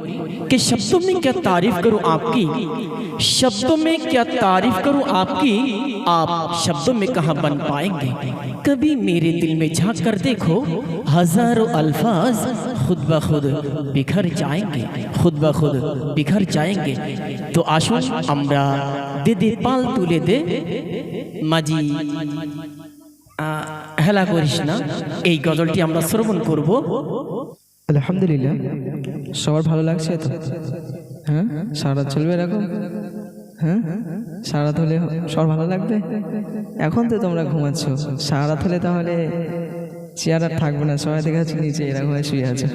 कि शब्दों में क्या तारीफ करूं आपकी शब्दों में क्या तारीफ करूं आपकी आप शब्दों में कहां बन पाएंगे कभी मेरे दिल में झांक कर देखो हजारों अल्फाज खुद ब खुद बिखर जाएंगे खुद ब खुद बिखर जाएंगे तो আসুন আমরা দিদি পাল তুলে দে মাঝি আহ, হেলা করিস না এই গজলটি আমরা শ্রবণ করব আলহামদুলিল্লাহ। সবার ভালো লাগছে তো? হ্যাঁ? সারা চলবে এরকম? হ্যাঁ? সারা হলে সবার ভালো লাগবে? এখন তো তোমরা ঘুমাচ্ছ। সারা হলে তাহলে চেয়ার আর থাকবে না। সবাই দেখা যাচ্ছে নিচে এরকম শুয়ে আছে।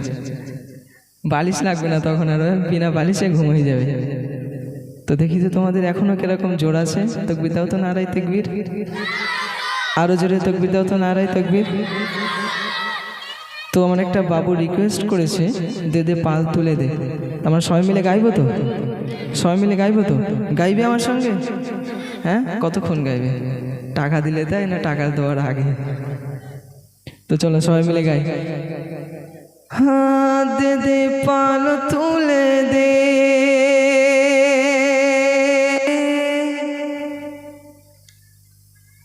বালিশ লাগবে না তখন আর, বিনা বালিশে ঘুম হয়ে যাবে। তো দেখি যে তোমাদের এখনও কীরকম জোর আছে? তকবির দাও তো নারাই তকবির। আরও জোরে তকবির দাও তো নারাই তকবির। তো আমার একটা বাবু রিকোয়েস্ট করেছে, দে দে, পাল তুলে দে। আমরা সবাই মিলে গাইবো তো? সবাই মিলে গাইবো তো? গাইবে আমার সঙ্গে? হ্যাঁ? কতক্ষণ গাইবে? টাকা দিলে দেয় না টাকা দেওয়ার আগে? তো চলো সবাই মিলে গাই। হ্যাঁ দে দে, পাল তুলে দে।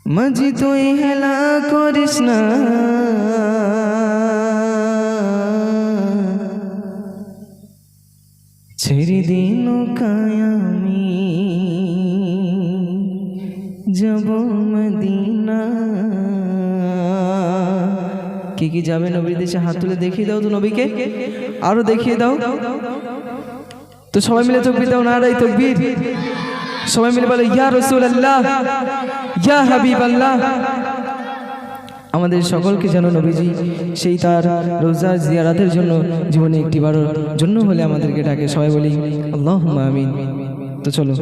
মাঝি তুই হেলা করিস না। ছেড়ে দিন কায়ামি। যাব মদিনা। কি কি যাবে নবীর দেশে? হাত তুলে দেখিয়ে দাও তো নবীকে। আরও দেখিয়ে দাও। তো সবাই মিলে তকবির দাও নারাই তকবির। সবাই মিলে বলে, ইয়া রসুল আল্লাহ ইয়া হাবিব আল্লাহ আমাদের সকলকে যেন নবীজি সেই তার রোজা জিয়ারাতের জন্য জীবনে একটি বারোর জন্য হলে আমাদেরকে ডাকে সবাই বলি আল্লাহ আমিন। তো চলো।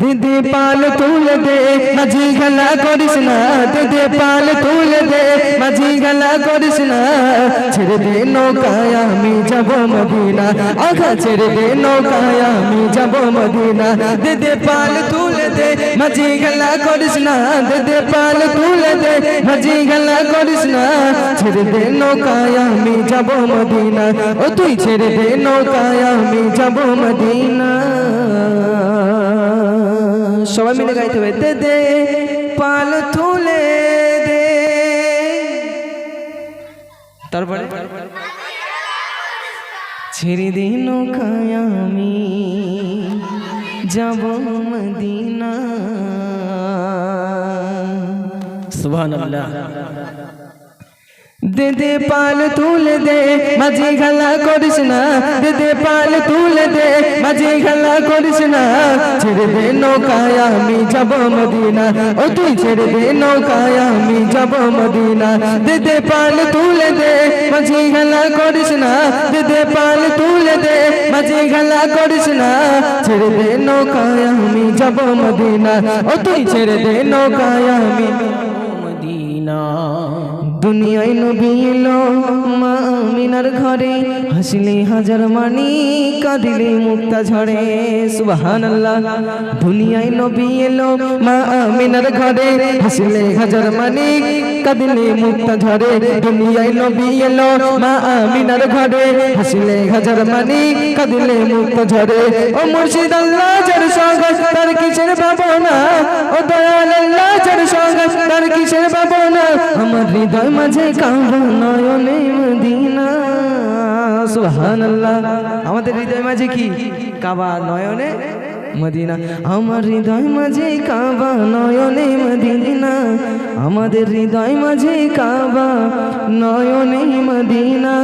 দিদি পাল তুলে দে মাঝি গলা করিস না। দিদি পাল তুলে দে মাঝি গলা করিস না। ছেড়ে দে নৌকায় আমি যাব মদিনা। আঘা ছেড়ে দে নৌকায় আমি যাব মদিনা। দিদি পাল তুলে দে মাঝি গলা করিস না। দিদি পাল তুলে মাঝি গলা করিস না, ছেড়ে দে নৌকায়, আমি যাব মদিনা। ও তুই ছেড়ে দে নৌকায়, আমি যাব মদিনা। সবাই মিলে গাইতে হবে, দে দে, পাল তুলে দে। তারপরে? ছেড়ে দে নৌকায়, আমি যাব সুবহানাল্লাহ। দে দে পাল তুলে দে, মাঝি খেলা করিস না। দে দে পাল তুলে দে, মাঝি খেলা করিস না। ছেড়ে দে নৌকায় আমি যাব মদিনা। ও তুই ছেড়ে দে নৌকায় আমি যাব মদিনা। দে দে পাল তুলে দে, মাঝি খেলা করিস না। দে দে পাল তুলে দে, মাঝি খেলা করিস না। ছেড়ে দে নৌকায় আমি যাব মদিনা। ও তুই ছেড়ে দে নৌকায় আমি দুনিয়ায় নবী এলো মা ঘরে, হাসিলে হাজার মানি, কাঁদিলে মুক্তা ঝরে। সুবাহান আল্লাহ দুনিয়ায় নবী এলো মা ঘরে, হাসিলে হাজার মানি, কাঁদিলে মুক্তা ঝরে। দুনিয়ায় নবী এলো মা ঘরে, হাসিলে হাজার মানি, কাঁদিলে মুক্তা ঝরে। ও মুর্শিদ আল্লাহ, যার সঙ্গ তার কিসের ভাবনা? ও দয়াল আল্লাহ সঙ্গ তার কিসের ভাবনা? আমার হৃদয় মাঝে কাঁদো নয়নে মদিনা। সুবহানাল্লাহ। আমাদের হৃদয় মাঝে কি? কাবা নয়নে মদিনা। আমার হৃদয় মাঝে কাবা নয়নে মদিনা। আমাদের হৃদয় মাঝে কাবা নয়নে মদিনা।